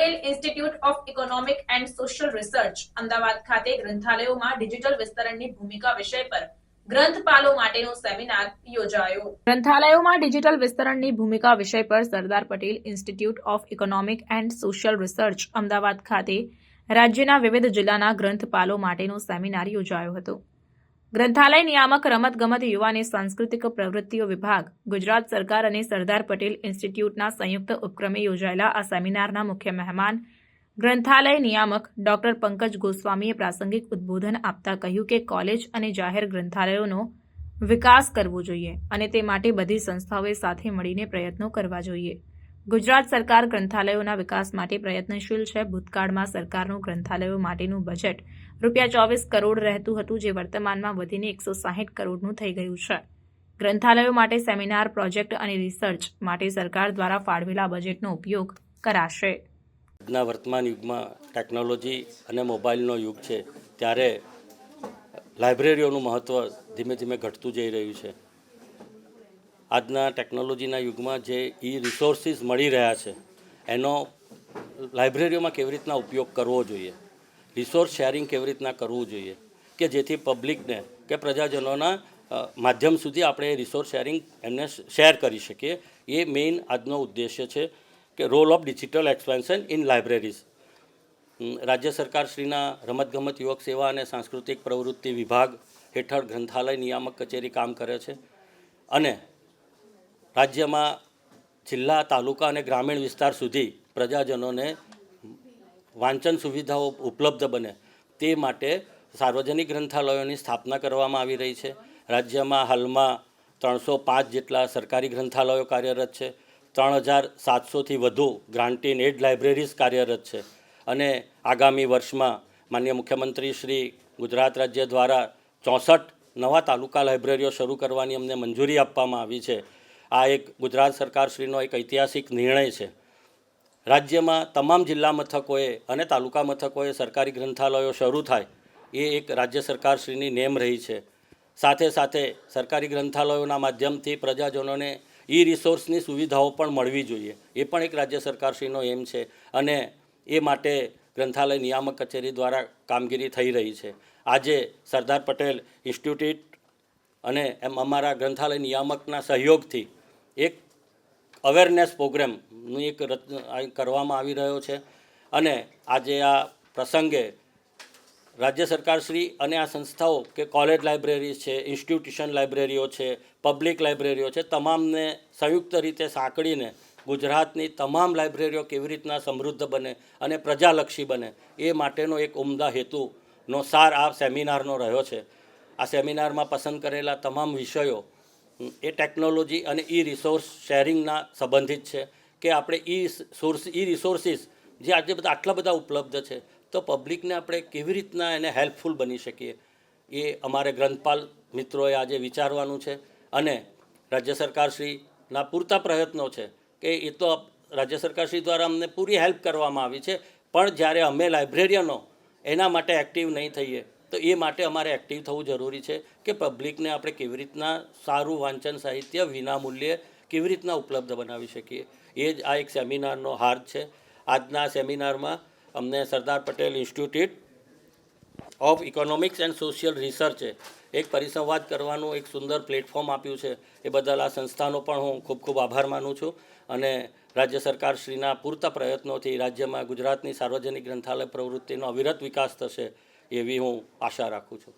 Patel institute of economic and social research Ahmedabad ખાતે ગ્રંથાલયોમાં digital વિસ્તરણની ભૂમિકા વિષય પર ગ્રંથપાલો માટેનો સેમિનાર યોજાયો. ગ્રંથાલયોમાં ડિજિટલ વિસ્તરણની ભૂમિકા વિષય પર Sardar Patel institute of economic and social research Ahmedabad ખાતે રાજ્યના વિવિધ જિલ્લાના ગ્રંથપાલો માટેનો સેમિનાર યોજાયો હતો. ગ્રંથાલય, નિયામક, રમતગમત, યુવા અને સાંસ્કૃતિક પ્રવૃત્તિઓ વિભાગ, ગુજરાત સરકાર અને સરદાર પટેલ ઇન્સ્ટિટ્યૂટના સંયુક્ત ઉપક્રમે યોજાયેલા આ સેમિનારના મુખ્ય મહેમાન ગ્રંથાલય નિયામક ડોક્ટર પંકજ ગોસ્વામીએ પ્રાસંગિક ઉદ્બોધન આપતા કહ્યું કે કોલેજ અને જાહેર ગ્રંથાલયોનો વિકાસ કરવો જોઈએ અને તે માટે બધી સંસ્થાઓએ સાથે મળીને પ્રયત્નો કરવા જોઈએ. ગુજરાત સરકાર ગ્રંથાલયોના વિકાસ માટે પ્રયત્નશીલ છે. ભૂતકાળમાં સરકારનું ગ્રંથાલયો માટેનું બજેટ રૂપિયા ચોવીસ કરોડ રહેતું હતું, જે વર્તમાનમાં વધીને એકસો સાહીઠ કરોડનું થઈ ગયું છે. ગ્રંથાલયો માટે સેમિનાર, પ્રોજેક્ટ અને રિસર્ચ માટે સરકાર દ્વારા ફાળવેલા બજેટનો ઉપયોગ કરાશે. આજના વર્તમાન યુગમાં ટેકનોલોજી અને મોબાઈલનો યુગ છે, ત્યારે લાઇબ્રેરીઓનું મહત્ત્વ ધીમે ધીમે ઘટતું જઈ રહ્યું છે. આજના ટેકનોલોજીના યુગમાં જે ઈ રિસોર્સિસ મળી રહ્યા છે, એનો લાઇબ્રેરીઓમાં કેવી રીતના ઉપયોગ કરવો જોઈએ? રિસોર્સ શેરિંગ કેવી રીતના કરવું જોઈએ? કે જેથી પબ્લિકને કે પ્રજાજનોના માધ્યમ સુધી આપણે રિસોર્સ શેરિંગ એમને શેર કરી શકીએ. એ મેઇન આજનો ઉદ્દેશ્ય છે કે role of digital expansion in libraries રાજ્ય સરકારશ્રીના રમતગમત યુવક સેવા અને સાંસ્કૃતિક પ્રવૃત્તિ વિભાગ હેઠળ ગ્રંથાલય, નિયામક કચેરી કામ કરે છે. અને રાજ્યમાં જિલ્લા, તાલુકા અને ગ્રામીણ વિસ્તાર સુધી પ્રજાજનોને વાંચન સુવિધાઓ ઉપલબ્ધ બને તે માટે સાર્વજનિક ગ્રંથાલયોની સ્થાપના કરવામાં આવી રહી છે. રાજ્યમાં હાલમાં ત્રણસો પાંચ જેટલા સરકારી ગ્રંથાલયો કાર્યરત છે. ત્રણ હજાર સાતસોથી વધુ ગ્રાન્ટીન એડ લાઇબ્રેરીઝ કાર્યરત છે. અને આગામી વર્ષમાં માન્ય મુખ્યમંત્રી શ્રી ગુજરાત રાજ્ય દ્વારા ચોસઠ નવા તાલુકા લાઇબ્રેરીઓ શરૂ કરવાની અમને મંજૂરી આપવામાં આવી છે. આ એક ગુજરાત સરકારશ્રીનો એક ઐતિહાસિક નિર્ણય છે. રાજ્યમાં તમામ જિલ્લા મથકોએ અને તાલુકા મથકોએ સરકારી ગ્રંથાલયો શરૂ થાય એ એક રાજ્ય સરકારશ્રીની નેમ રહી છે. સાથે સાથે સરકારી ગ્રંથાલયોના માધ્યમથી પ્રજાજનોને ઈ રિસોર્સની સુવિધાઓ પણ મળવી જોઈએ. એ પણ એક રાજ્ય સરકારશ્રીનો એમ છે અને એ માટે ગ્રંથાલય નિયામક કચેરી દ્વારા કામગીરી થઈ રહી છે. આજે સરદાર પટેલ ઇન્સ્ટિટ્યૂટ અને એમ અમારા ગ્રંથાલય નિયામકના સહયોગથી એક અવેરનેસ પ્રોગ્રામનું એક કરવામાં આવી રહ્યો છે. અને આજે આ પ્રસંગે રાજ્ય સરકારશ્રી અને આ સંસ્થાઓ કે કોલેજ લાઇબ્રેરી છે ઇન્સ્ટિટ્યુશન લાઇબ્રેરીઓ છે પબ્લિક લાઇબ્રેરીઓ છે, તમામને સંયુક્ત રીતે સાંકળીને ગુજરાતની તમામ લાઇબ્રેરીઓ કેવી રીતના સમૃદ્ધ બને અને પ્રજાલક્ષી બને એ માટેનો એક ઉમદા હેતુનો સાર આ સેમિનારનો રહ્યો છે. આ સેમિનારમાં પસંદ કરેલા તમામ વિષયો એ ટેકનોલોજી અને ઈ રિસોર્સ શેરિંગના સંબંધિત છે કે આપણે ઈ સોર્સ ઈ રિસોર્સિસ જે આજે બધા આટલા બધા ઉપલબ્ધ છે, તો પબ્લિકને આપણે કેવી રીતના એને હેલ્પફુલ બની શકીએ? એ અમારે ગ્રંથપાલ મિત્રોએ આજે વિચારવાનું છે અને રાજ્ય સરકારશ્રીના પૂરતા પ્રયત્નો છે કે એ તો રાજ્ય સરકારશ્રી દ્વારા અમને પૂરી હેલ્પ કરવામાં આવી છે, પણ જ્યારે અમે લાઇબ્રેરિયનો એના માટે એક્ટિવ નહીં થઈએ. તો એ માટે અમારે એક્ટિવ થવું જરૂરી છે કે પબ્લિકને આપણે કેવી રીતના સારું વાંચન સાહિત્ય વિનામૂલ્યે કેવી રીતના ઉપલબ્ધ બનાવી શકીએ. એ જ આ એક સેમિનારનો હાર્દ છે. આજના સેમિનારમાં અમને Sardar Patel institute of economics and social રિસર્ચે એક પરિસંવાદ કરવાનું એક સુંદર પ્લેટફોર્મ આપ્યું છે. એ બદલ આ સંસ્થાનો પણ હું ખૂબ ખૂબ આભાર માનું છું અને રાજ્ય સરકારશ્રીના પૂરતા પ્રયત્નોથી રાજ્યમાં ગુજરાતની સાર્વજનિક ગ્રંથાલય પ્રવૃત્તિનો અવિરત વિકાસ થશે એવી હું આશા રાખું છું.